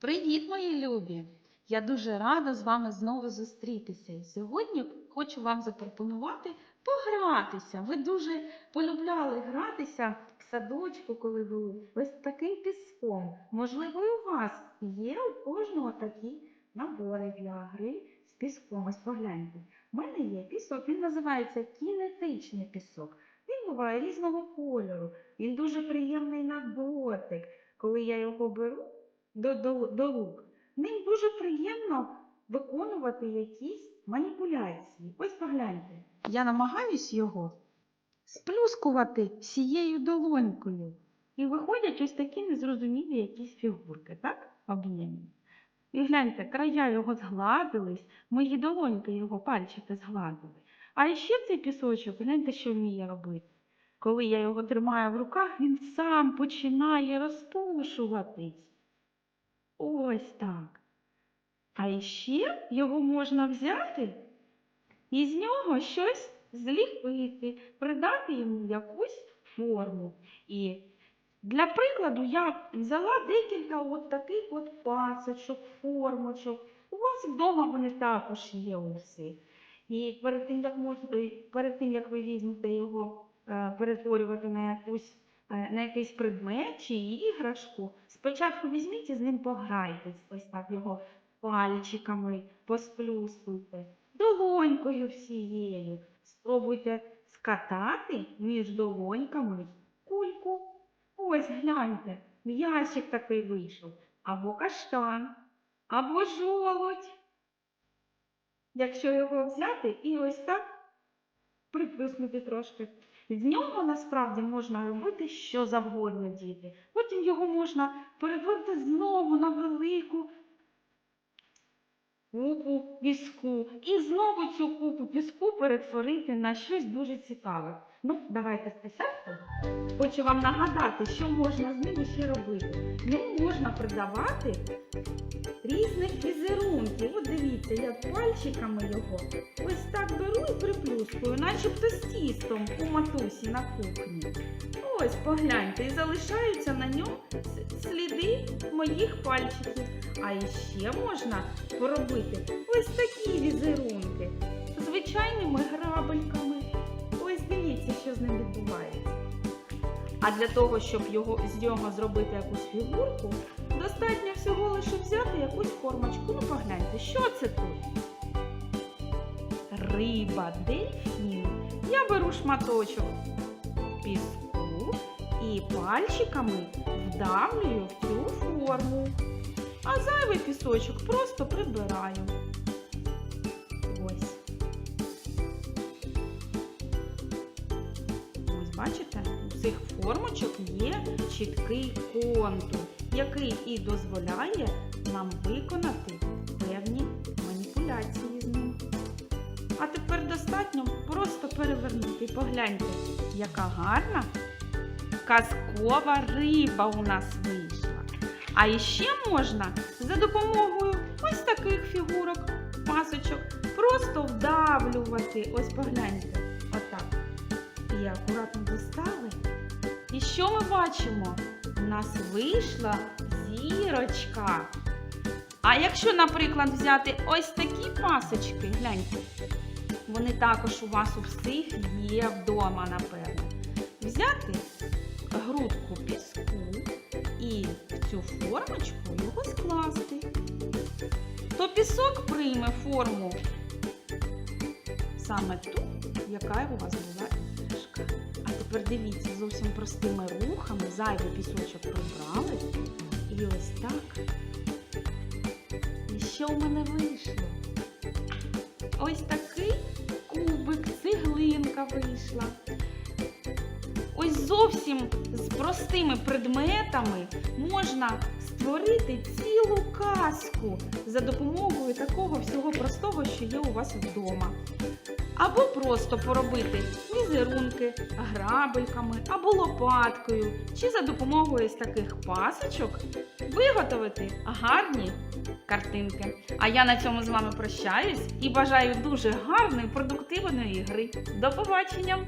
Привіт, мої любі! Я дуже рада з вами знову зустрітися. І сьогодні хочу вам запропонувати погратися. Ви дуже полюбляли гратися в садочку, коли були ось таким піском. Можливо, і у вас є у кожного такі набори для гри з піском. Ось погляньте. У мене є пісок, він називається кінетичний пісок. Він буває різного кольору. Він дуже приємний на дотик. Коли я його беру, до, до, до рук. Ним дуже приємно виконувати якісь маніпуляції. Ось погляньте. Я намагаюсь його сплюскувати всією долонькою. І виходять ось такі незрозумілі якісь фігурки, так? Об'ємні. І гляньте, края його згладились, мої долоньки його пальчики згладили. А ще цей пісочок, гляньте, що вміє робити. Коли я його тримаю в руках, він сам починає розпушуватись. Ось так. А ще його можна взяти і з нього щось зліпити, придати йому якусь форму. І для прикладу я взяла декілька от таких от пасочок, формочок. У вас вдома вони також є усі. І перед тим, як, можете, перед тим, як ви візьмете його е, перетворювати на якусь на якийсь предмет чи іграшку, спочатку візьміть і з ним пограйтесь, ось так його пальчиками посплюскуйте, долонькою всією. Спробуйте скатати між долоньками кульку. Ось гляньте, м'ячик такий вийшов, або каштан, або жолудь. Якщо його взяти і ось так приплюснути трошки. З нього насправді можна робити що завгодно діти. Потім його можна перетворити знову на велику купу піску. І знову цю купу піску перетворити на щось дуже цікаве. Ну, давайте спочатку. Хочу вам нагадати, що можна з ними ще робити. Ним можна придавати різних візерунків. От дивіться, я пальчиками його ось так беру і начебто з тістом у матусі на кухні. Ось погляньте, і залишаються на ньому сліди моїх пальчиків. А іще можна поробити ось такі візерунки звичайними грабельками. Ось дивіться, що з ним відбувається. А для того, щоб його, з нього зробити якусь фігурку, достатньо всього лише взяти якусь формочку. Ну погляньте, що це тут? Риба, дельфін. Я беру шматочок піску і пальчиками вдавлюю в цю форму. А зайвий пісочок просто прибираю. Ось. Ось бачите, у цих формочок є чіткий контур, який і дозволяє нам виконати певні маніпуляції. А тепер достатньо просто перевернути. Погляньте, яка гарна казкова риба у нас вийшла. А іще можна за допомогою ось таких фігурок, пасочок, просто вдавлювати. Ось погляньте, отак. І акуратно достали. І що ми бачимо? У нас вийшла зірочка. А якщо, наприклад, взяти ось такі пасочки, гляньте, вони також у вас у всіх є вдома, напевно. Взяти грудку піску і в цю формочку його скласти. То пісок прийме форму саме ту, яка у вас була іграшка. А тепер дивіться, зовсім простими рухами зайвий пісочок прибрали. І ось так. І що в мене вийшло? Ось кубик, вийшла. Ось зовсім з простими предметами можна створити цілу казку за допомогою такого всього простого, що є у вас вдома. Або просто поробити візерунки грабельками або лопаткою, чи за допомогою ось таких пасочок виготовити гарні картинки. А я на цьому з вами прощаюсь і бажаю дуже гарної, продуктивної гри. До побачення!